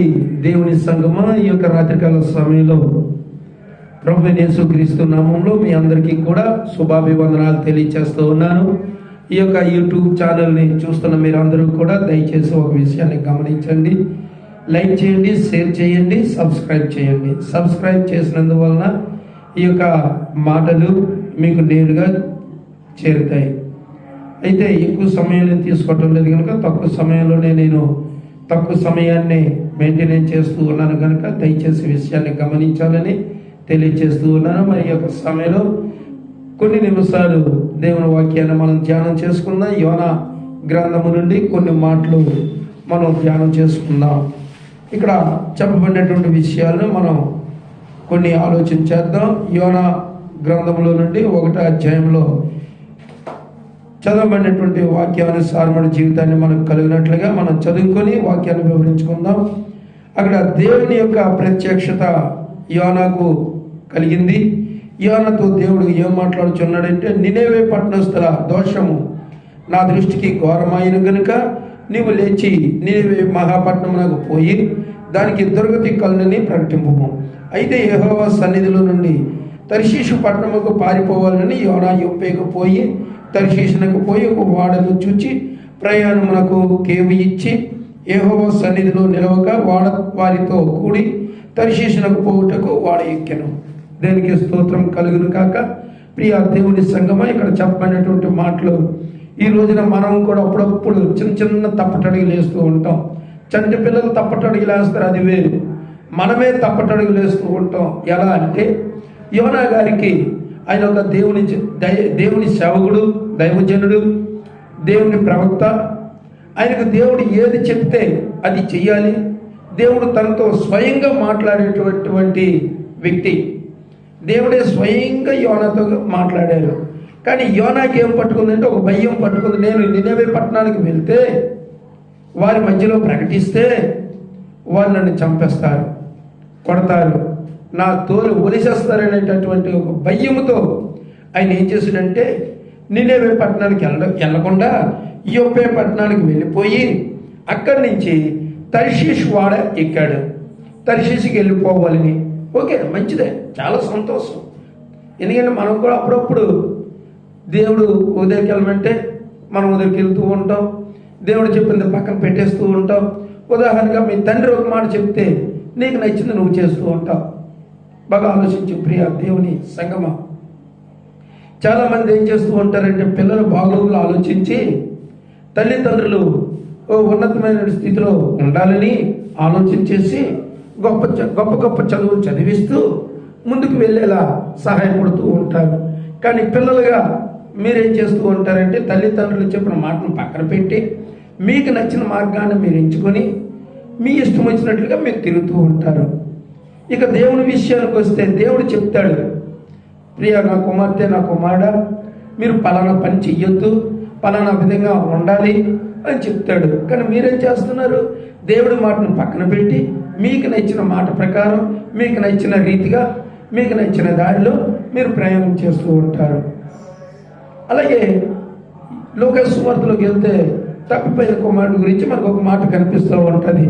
ఈ దేవుని సంగమా ఈ యొక్క రాత్రికాల సమయంలో ప్రభు యేసుక్రీస్తు నామంలో మీ అందరికీ కూడా శుభాభివందనాలు తెలియచేస్తూ ఉన్నాను. ఈ యొక్క యూట్యూబ్ ఛానల్ని చూస్తున్న మీరందరూ కూడా దయచేసి ఒక విషయాన్ని గమనించండి. లైక్ చేయండి షేర్ చేయండి సబ్స్క్రైబ్ చేయండి. సబ్స్క్రైబ్ చేసినందువలన ఈ యొక్క మాటలు మీకు నేరుగా చేరుతాయి. అయితే ఎక్కువ సమయాన్ని తీసుకోవటం లేదు కనుక తక్కువ సమయంలోనే నేను తక్కువ సమయాన్ని మెయింటెనెన్స్ చేస్తూ ఉన్నాను కనుక దయచేసి విషయాన్ని గమనించాలని తెలియజేస్తూ ఉన్నాను. మరి యొక్క సమయంలో కొన్ని నిమిషాలు దేవుని వాక్యాన్ని మనం ధ్యానం చేసుకుందాం. యోన గ్రంథము నుండి కొన్ని మాటలు మనం ధ్యానం చేసుకుందాం. ఇక్కడ చెప్పబడినటువంటి విషయాలను మనం కొన్ని ఆలోచన చేద్దాం. యోన గ్రంథంలో నుండి ఒకటో అధ్యాయంలో చదవబడినటువంటి వాక్యానుసారమైన జీవితాన్ని మనకు కలిగినట్లుగా మనం చదువుకొని వాక్యాన్ని వివరించుకుందాం. అక్కడ దేవుని యొక్క ప్రత్యక్షత యోనాకు కలిగింది. యోనతో దేవుడు ఏం మాట్లాడుచున్నాడంటే నినేవే పట్టణస్థల దోషము నా దృష్టికి ఘోరమైన గనుక నీవు లేచి నినేవే మహాపట్నమునకు పోయి దానికి దుర్గతి కలునని ప్రకటింపము. అయితే యెహోవా సన్నిధిలో నుండి తర్షీషు పట్టణముకు పారిపోవాలని యోనా యొప్పేకు పోయి తర్షీషునకు పోయి ఒక వాడను చూచి ప్రయాణమునకు కేవి ఇచ్చి ఏహో సన్నిధిలో నిలవక వాడ వారితో కూడి తర్షీషునకు పోవుటకు వాడ ఎక్కెను. దేనికి స్తోత్రం కలుగును కాక ప్రియ దేవుని సంగమ ఇక్కడ చెప్పబడినటువంటి మాటలు. ఈ రోజున మనం కూడా అప్పుడప్పుడు చిన్న చిన్న తప్పటడుగులు వేస్తూ ఉంటాం. చంటి పిల్లలు తప్పటడుగులు వేస్తారు అది వేరు. మనమే తప్పటడుగులు వేస్తూ ఉంటాం. ఎలా అంటే యోనా గారికి ఆయన ఒక దేవుని దై- దేవుని సేవకుడు దైవజనుడు దేవుని ప్రవక్త. ఆయనకు దేవుడు ఏది చెప్తే అది చెయ్యాలి. దేవుడు తనతో స్వయంగా మాట్లాడేటటువంటి వ్యక్తి. దేవుడే స్వయంగా యోనతో మాట్లాడారు కానీ యోనాకి ఏం పట్టుకుందంటే ఒక భయం పట్టుకుంది. నేను నిన్నవే పట్టణానికి వెళ్తే వారి మధ్యలో ప్రకటిస్తే వారు నన్ను చంపేస్తారు కొడతారు. నా తోలు ఒలిసేస్తారనేటటువంటి ఒక భయముతో ఆయన ఏం చేశాడంటే నినేవే పట్టణానికి వెళ్ళ వెళ్ళకుండా యొప్పే పట్టణానికి వెళ్ళిపోయి అక్కడి నుంచి తర్షీష్ వాడ ఎక్కాడు. తర్షీష్కి వెళ్ళిపోవాలని. ఓకే మంచిదే చాలా సంతోషం. ఎందుకంటే మనం కూడా అప్పుడప్పుడు దేవుడు ఉదయకి వెళ్ళమంటే మనం ఉదయకి వెళ్తూ ఉంటాం. దేవుడు చెప్పింది పక్కన పెట్టేస్తూ ఉంటాం. ఉదాహరణగా మీ తండ్రి ఒక మాట చెప్తే నీకు నచ్చింది నువ్వు చేస్తూ ఉంటావు. బాగా ఆలోచించు ప్రియ దేవుని సంగమ. చాలా మంది ఏం చేస్తూ ఉంటారంటే పిల్లల బాగోగులు ఆలోచించి తల్లిదండ్రులు ఓ ఉన్నతమైన స్థితిలో ఉండాలని ఆలోచించేసి గొప్ప చ- గొప్ప గొప్ప చదువులు చదివిస్తూ ముందుకు వెళ్ళేలా సహాయపడుతూ ఉంటారు. కానీ పిల్లలుగా మీరేం చేస్తూ ఉంటారంటే తల్లిదండ్రులు చెప్పిన మాటను పక్కన పెట్టి మీకు నచ్చిన మార్గాన్ని మీరు ఎంచుకొని మీ ఇష్టం వచ్చినట్లుగా మీరు తిరుగుతూ ఉంటారు. ఇక దేవుని విషయానికి వస్తే దేవుడు చెప్తాడు ప్రియ నా కుమార్తె నా కుమారుడ మీరు పలానా పని చెయ్యొద్దు పలానా విధంగా ఉండాలి అని చెప్తాడు. కానీ మీరేం చేస్తున్నారు? దేవుడి మాటను పక్కన పెట్టి మీకు నచ్చిన మాట ప్రకారం మీకు నచ్చిన రీతిగా మీకు నచ్చిన దారిలో మీరు ప్రయాణం చేస్తూ ఉంటారు. అలాగే లోకేష్ వెళ్తే తప్పిపోయిన కుమారుడు గురించి మనకు ఒక మాట కనిపిస్తూ ఉంటుంది.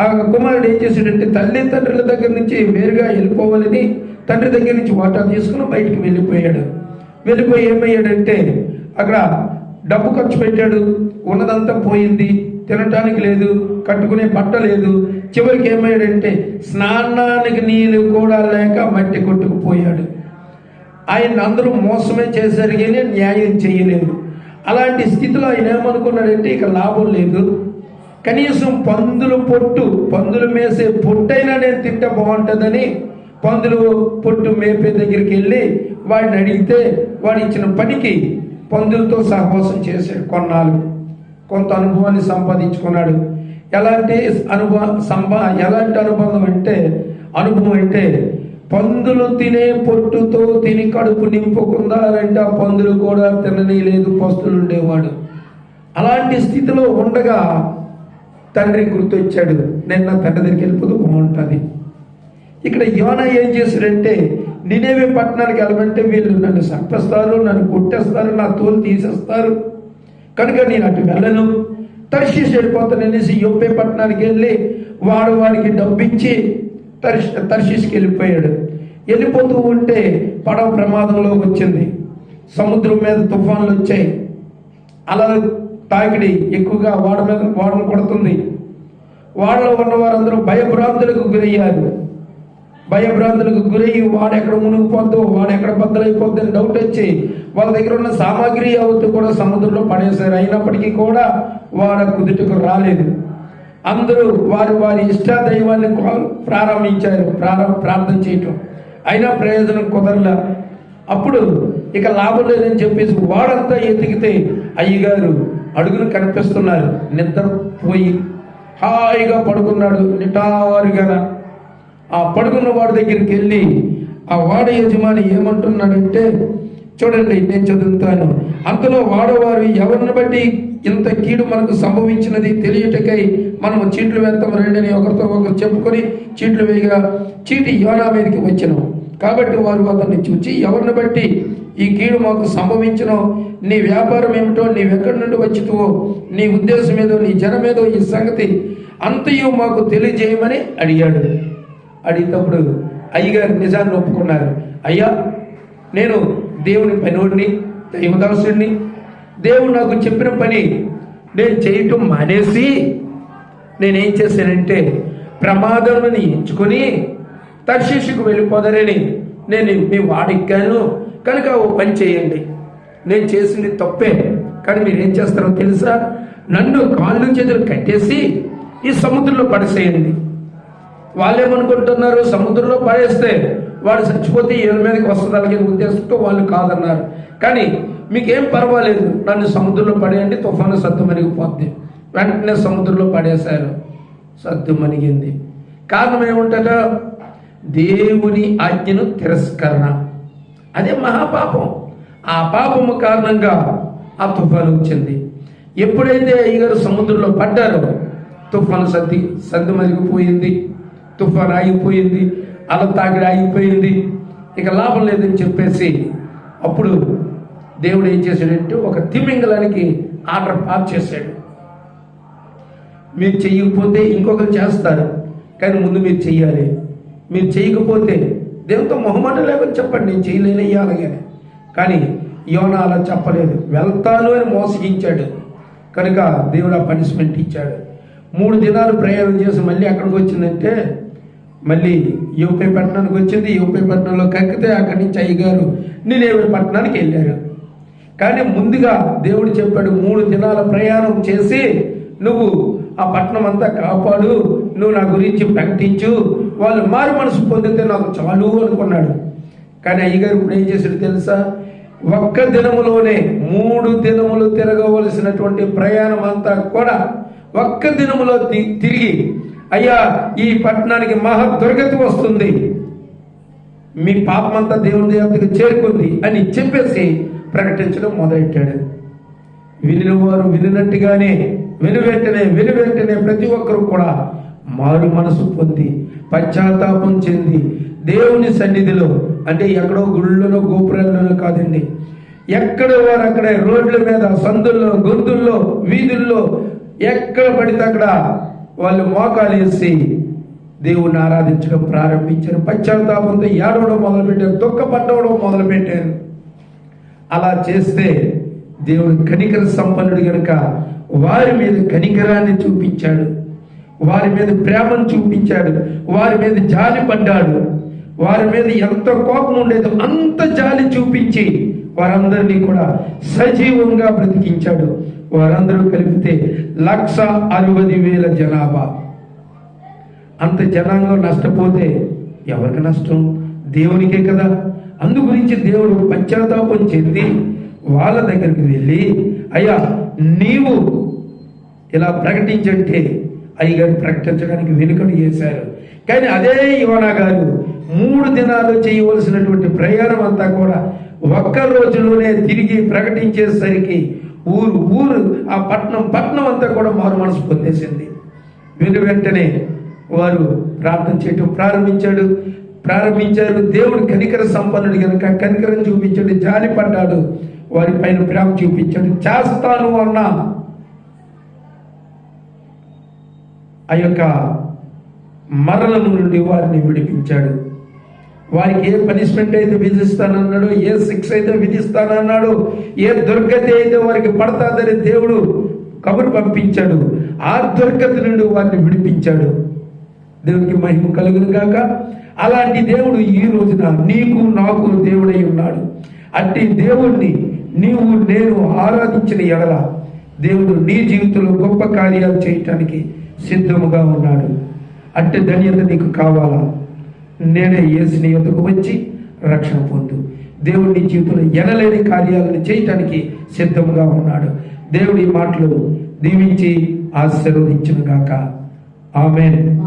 ఆ కుమారుడు ఏం చేశాడంటే తల్లి తండ్రుల దగ్గర నుంచి వేరుగా వెళ్ళిపోవాలని తండ్రి దగ్గర నుంచి వాటా తీసుకుని బయటికి వెళ్ళిపోయాడు. వెళ్ళిపోయి ఏమయ్యాడంటే అక్కడ డబ్బు ఖర్చు పెట్టాడు. ఉన్నదంతా పోయింది. తినటానికి లేదు కట్టుకునే బట్ట లేదు. చివరికి ఏమయ్యాడంటే స్నానానికి నీళ్ళు కూడా లేక మట్టి కొట్టుకుపోయాడు. ఆయన అందరూ మోసమే చేశారు కానీ న్యాయం చేయలేదు. అలాంటి స్థితిలో ఆయన ఏమనుకున్నాడంటే ఇక లాభం లేదు. కనీసం పందులు పొట్టు పందులు మేసే పొట్టైనా నేను తింటే బాగుంటుందని పందులు పొట్టు మేపే దగ్గరికి వెళ్ళి వాడిని అడిగితే వాడు ఇచ్చిన పనికి పందులతో సహవాసం చేశాడు కొన్నాళ్ళు. కొంత అనుభవాన్ని సంపాదించుకున్నాడు. ఎలాంటి అనుభవ సంబా ఎలాంటి అనుబంధం అంటే అనుభవం అంటే పందులు తినే పొట్టుతో తిని కడుపు నింపుకుందారంటే ఆ పందులు కూడా తినని లేదు పస్తులు ఉండేవాడు అలాంటి స్థితిలో ఉండగా తండ్రి గుర్తొచ్చాడు నేను నా తండ్రి దగ్గరికి వెళ్ళిపోతే బాగుంటుంది ఇక్కడ యోన ఏం చేశాడంటే నినేవే పట్టణానికి వెళ్ళమంటే వీళ్ళు నన్ను చంపేస్తారు నన్ను కొట్టేస్తారు నా తోలు తీసేస్తారు. కనుక నేను అటు వెళ్ళను. తర్షీస్ వెళ్ళిపోతాననేసి యొప్పే పట్టణానికి వెళ్ళి వాడు వాడికి డబ్బిచ్చి తర్ష తర్షీస్కి వెళ్ళిపోయాడు. వెళ్ళిపోతూ ఉంటే పడవ ప్రమాదంలో వచ్చింది. సముద్రం మీద తుఫాన్లు వచ్చాయి. అలా తాకిడి ఎక్కువగా వాడ మీద వాడను కొడుతుంది. వాళ్ళలో ఉన్న వారందరూ భయభ్రాంతులకు గురయ్యారు. భయభ్రాంతులకు గురయ్యి వాడు ఎక్కడ మునిగిపోద్దు వాడు ఎక్కడ బద్దలైపోద్దు అని డౌట్ వచ్చి వాళ్ళ దగ్గర ఉన్న సామాగ్రి అవుతూ కూడా సముద్రంలో పడేశారు. అయినప్పటికీ కూడా వాడు కుదుటకు రాలేదు. అందరూ వారి వారి ఇష్ట దైవాన్ని ప్రారంభించారు. ప్రారంభ ప్రార్థన చేయటం. అయినా ప్రయోజనం కుదరల. అప్పుడు ఇక లాభం లేదని చెప్పేసి వాడంతా ఎతికితే అయ్యగారు అడుగులు కనిపిస్తున్నారు. నిద్రపోయి హాయిగా పడుకున్నాడు నిటావారిగా ఆ పడుకున్న వాడి దగ్గరికి వెళ్ళి ఆ వాడ యజమాని ఏమంటున్నాడంటే చూడండి నేను చదువుతాను. అంతలో వాడవారు ఎవరిని బట్టి ఇంత కీడు మనకు సంభవించినది తెలియటకై మనము చీట్లు వేస్తాం రండి అని ఒకరితో ఒకరు చెప్పుకొని చీట్లు వేయగా చీటి యోనా మీదకి వచ్చినాం. కాబట్టి వారు అతన్ని చూచి ఎవరిని బట్టి ఈ కీడు మాకు సంభవించను నీ వ్యాపారం ఏమిటో నీవెక్కడి నుండి వచ్చితువో నీ ఉద్దేశం ఏదో నీ జనం ఏదో ఈ సంగతి అంతయు మాకు తెలియజేయమని అడిగాడు. అడిగినప్పుడు అయ్యగారు నిజాన్ని ఒప్పుకున్నారు. అయ్యా నేను దేవుని పనివాడిని దైవదాసుడిని. దేవుడు నాకు చెప్పిన పని నేను చేయటం మానేసి నేనేం చేశానంటే ప్రమాదాలను ఎంచుకొని తర్శీషుకు వెళ్ళిపోదరని నేను మీ వాడెక్కాను. కనుక ఓ పని చేయండి. నేను చేసింది తప్పే. కానీ మీరు ఏం చేస్తారో తెలుసా? నన్ను కాళ్ళు చేతులు కట్టేసి ఈ సముద్రంలో పడేసేయండి. వాళ్ళేమనుకుంటున్నారు? సముద్రంలో పడేస్తే వాడు చచ్చిపోతే ఏళ్ళ మీదకి వస్తుంది అలాగే ఉద్దేశంతో వాళ్ళు కాదన్నారు. కానీ మీకేం పర్వాలేదు. నన్ను సముద్రంలో పడేయండి తుఫాను సద్దు మరిగిపోద్ది. వెంటనే సముద్రంలో పడేశారు. సద్దు మనిగింది కారణం ఏముంటారో దేవుని ఆజ్ఞను తిరస్కరణ. అదే మహాపాపం. ఆ పాపము కారణంగా ఆ తుఫాను వచ్చింది. ఎప్పుడైతే అయ్యగారు సముద్రంలో పడ్డారో తుఫాను సర్ది సర్ది మరిగిపోయింది. తుఫాను ఆగిపోయింది. అల తాకిడి ఆగిపోయింది. ఇక లాభం లేదని చెప్పేసి అప్పుడు దేవుడు ఏం చేశాడంటే ఒక తిమింగలానికి ఆర్డర్ పాస్ చేశాడు. మీరు చెయ్యకపోతే ఇంకొకరు చేస్తారు కానీ ముందు మీరు చెయ్యాలి. మీరు చేయకపోతే దేవుతో మొహమాట లేకుండా చెప్పండి నేను చేయలేనయ్యా ఇయ్యాలని కానీ యోన అలా చెప్పలేదు. వెళ్తాను అని మోసగించాడు కనుక దేవుడు ఆ పనిష్మెంట్ ఇచ్చాడు. మూడు దినాలు ప్రయాణం చేసి మళ్ళీ అక్కడికి వచ్చిందంటే మళ్ళీ యూపీ పట్టణానికి వచ్చింది. యూపీ పట్టణంలో కక్కితే అక్కడి నుంచి అయ్యగారు నేనేవి పట్టణానికి వెళ్ళారు. కానీ ముందుగా దేవుడు చెప్పాడు మూడు దినాల ప్రయాణం చేసి నువ్వు ఆ పట్టణం అంతా కాపాడు. నువ్వు నా గురించి ప్రకటించు. వాళ్ళు మారు మనసు పొందితే నాకు చాలు అనుకున్నాడు. కానీ అయ్యగారు ఇప్పుడు ఏం చేశాడు తెలుసా? ఒక్క దినములోనే మూడు దినములు తిరగవలసినటువంటి ప్రయాణం అంతా కూడా ఒక్క దినములో తి- తిరిగి అయ్యా ఈ పట్టణానికి మహా దుర్గతి వస్తుంది. మీ పాపమంతా దేవుని దేవతకు చేరుకుంది అని చెప్పేసి ప్రకటించడం మొదలెట్టాడు. వినిన వారు వినినట్టుగానే విని వెంటనే విని వెంటనే ప్రతి ఒక్కరు కూడా మారు మనసు పొంది పశ్చాత్తాపం చెంది దేవుని సన్నిధిలో అంటే ఎక్కడో గుళ్ళలో గోపురాల్లోనో కాదండి ఎక్కడ వారు అక్కడ రోడ్ల మీద సందుల్లో గొంతుల్లో వీధుల్లో ఎక్కడ పడితే అక్కడ వాళ్ళు మోకాలు వేసి దేవుణ్ణి ఆరాధించడం ప్రారంభించారు. పశ్చాత్తాపంతో ఏడవడం మొదలుపెట్టారు దుఃఖపడవడం మొదలుపెట్టారు. అలా చేస్తే దేవుడు కనికర సంపన్నుడు కనుక వారి మీద కనికరాన్ని చూపించాడు. వారి మీద ప్రేమను చూపించాడు వారి మీద జాలి పడ్డాడు వారి మీద ఎంత కోపం ఉండేదో అంత జాలి చూపించి వారందరినీ కూడా సజీవంగా బ్రతికించాడు. వారందరూ కలిపితే లక్ష అరవై వేల జనాభా. అంత జనాంగం నష్టపోతే ఎవరికి నష్టం? దేవునికే కదా. అందు గురించి దేవుడు పశ్చాత్తాపం చెంది వాళ్ళ దగ్గరికి వెళ్ళి అయ్యా నీవు ఇలా ప్రకటించంటే అయ్యగారు ప్రకటించడానికి వెనుకడు చేశారు కానీ అదే యోనా గారు మూడు దినాలు చేయవలసినటువంటి ప్రయాణం అంతా కూడా ఒక్క రోజులోనే తిరిగి ప్రకటించేసరికి ఊరు ఊరు ఆ పట్నం పట్నం అంతా కూడా మారు మనసు పొందేసింది. వెను వెంటనే వారు ప్రార్థన చేయటం ప్రారంభించాడు. ప్రారంభించారు. దేవుడు కనికర సంపన్నుడు కనుక కనికరం చూపించాడు. జాలి పడ్డాడు వారి పైన ప్రేమ చూపించాడు. చేస్తాను అన్నా ఆ యొక్క మరణం నుండి వారిని విడిపించాడు. వారికి ఏ పనిష్మెంట్ అయితే విధిస్తానన్నాడు ఏ శిక్ష అయితే విధిస్తానన్నాడు ఏ దుర్గతి అయితే వారికి పడతాదని దేవుడు కబురు పంపించాడు. ఆ దుర్గతి నుండి వారిని విడిపించాడు. దేవునికి మహిమ కలుగును గాక. అలాంటి దేవుడు ఈ రోజున నీకు నాకు దేవుడై ఉన్నాడు. అట్టి దేవుణ్ణి నీవు నేను ఆరాధించిన ఎడలా దేవుడు నీ జీవితంలో గొప్ప కార్యాలు చేయటానికి సిద్ధముగా ఉన్నాడు. అట్టి ధన్యత నీకు కావాలా? నేనే యేసుని స్నేహితుకు వచ్చి రక్షణ పొందు. దేవుడు నీ జీవితంలో ఎనలేని కార్యాలను చేయటానికి సిద్ధముగా ఉన్నాడు. దేవుడి మాటలు దీవించి ఆశీర్వదించును గాక ఆమెన్.